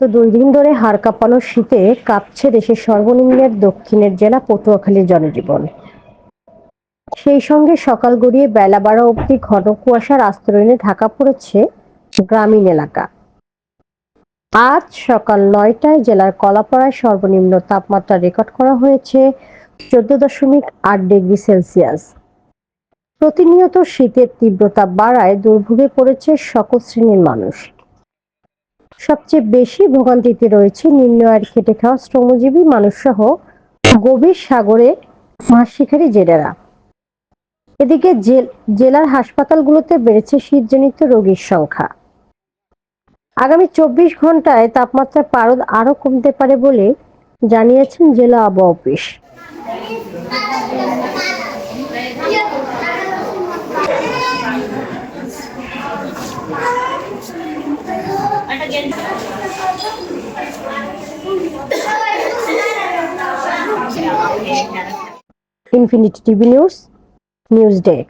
দুই দিন ধরে হাড় কাঁপানো শীতে কাঁপছে দেশের সর্বনিম্নের দক্ষিণের জেলা পটুয়াখালীর জনজীবন। সেই সঙ্গে সকাল গড়িয়ে বেলা বারো অবধি ঘন কুয়াশার আস্তরণে ঢাকা পড়েছে গ্রামীণ এলাকা। আজ সকাল নয়টায় জেলার কলাপাড়ায় সর্বনিম্ন তাপমাত্রা রেকর্ড করা হয়েছে চোদ্দ দশমিক আট ডিগ্রি সেলসিয়াস। প্রতিনিয়ত শীতের তীব্রতা বাড়ায় দুর্ভোগে পড়েছে সকল শ্রেণির মানুষ। সবচেয়ে বেশি ভোগান্তিতে রয়েছে নিম্ন আয়ের খেটে খাওয়া শ্রমজীবী মানুষ সহ গভীর সাগরে মাছ শিকারী জেলেরা। এদিকে জেল- জেলার হাসপাতালগুলোতে বেড়েছে শীতজনিত রোগীর সংখ্যা। আগামী চব্বিশ ঘন্টায় তাপমাত্রার পারদ আরও কমতে পারে বলে জানিয়েছেন জেলা আবহাওয়া office. infinity TV news news desk